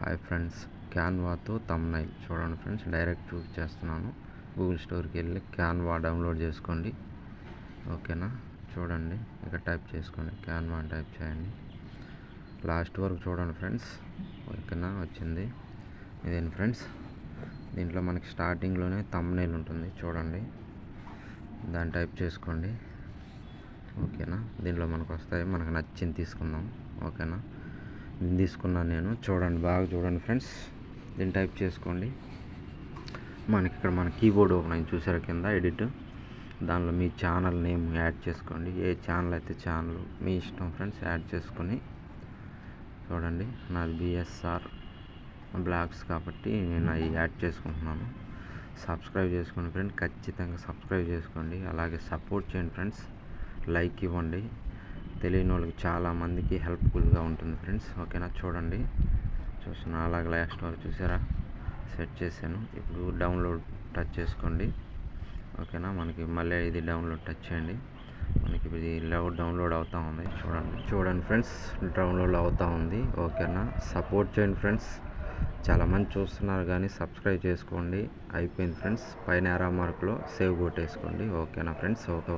Hi friends క్యాన్వాతో thumbnail చూడండి friends direct చూపించేస్తున్నాను గూగుల్ స్టోర్కి వెళ్ళి క్యాన్వా డౌన్లోడ్ చేసుకోండి. ఓకేనా చూడండి ఇక్కడ టైప్ చేసుకోండి. క్యాన్వా అని టైప్ చేయండి. లాస్ట్ వరకు చూడండి ఫ్రెండ్స్ ఓకేనా వచ్చింది. ఇదేంటి ఫ్రెండ్స్ దీంట్లో మనకి స్టార్టింగ్లోనే తమ్నైల్ ఉంటుంది. చూడండి. దాన్ని టైప్ చేసుకోండి. ఓకేనా దీంట్లో మనకు వస్తాయి. మనకు నచ్చింది తీసుకుందాం. ఓకేనా తీసుకున్నాను నేను. చూడండి బాగా చూడండి ఫ్రెండ్స్. దీన్ని టైప్ చేసుకోండి. మనకి ఇక్కడ మన కీబోర్డ్ ఓపెన్ అయింది చూసారా కింద ఎడిట్. దానిలో మీ ఛానల్ నేమ్ యాడ్ చేసుకోండి. ఏ ఛానల్ అయితే ఛానల్ మీ ఇష్టం ఫ్రెండ్స్ యాడ్ చేసుకొని చూడండి. నాది బిఎస్ఆర్ బ్లాగ్స్ కాబట్టి నేను అవి యాడ్ చేసుకుంటున్నాను. సబ్స్క్రైబ్ చేసుకోండి ఫ్రెండ్. ఖచ్చితంగా సబ్స్క్రైబ్ చేసుకోండి. అలాగే సపోర్ట్ చేయండి ఫ్రెండ్స్. లైక్ ఇవ్వండి. తెలియని వాళ్ళకి చాలామందికి హెల్ప్ఫుల్గా ఉంటుంది ఫ్రెండ్స్. ఓకేనా? చూడండి. చూస్తున్నా అలాగే లాస్ట్ వరకు చూసారా? సెట్ చేశాను. ఇప్పుడు డౌన్లోడ్ టచ్ చేసుకోండి. ఓకేనా? మనకి మళ్ళీ ఇది డౌన్లోడ్ టచ్ చేయండి. మనకి ఇది లవ్ డౌన్లోడ్ అవుతూ ఉంది. చూడండి. చూడండి ఫ్రెండ్స్. డౌన్లోడ్ అవుతూ ఉంది. ఓకేనా? సపోర్ట్ చేయండి ఫ్రెండ్స్. చాలామంది చూస్తున్నారు కానీ సబ్స్క్రైబ్ చేసుకోండి. అయిపోయింది ఫ్రెండ్స్. పైన ఎరా మార్కులో సేవ్ కొట్టేసుకోండి. ఓకేనా ఫ్రెండ్స్? ఓకే.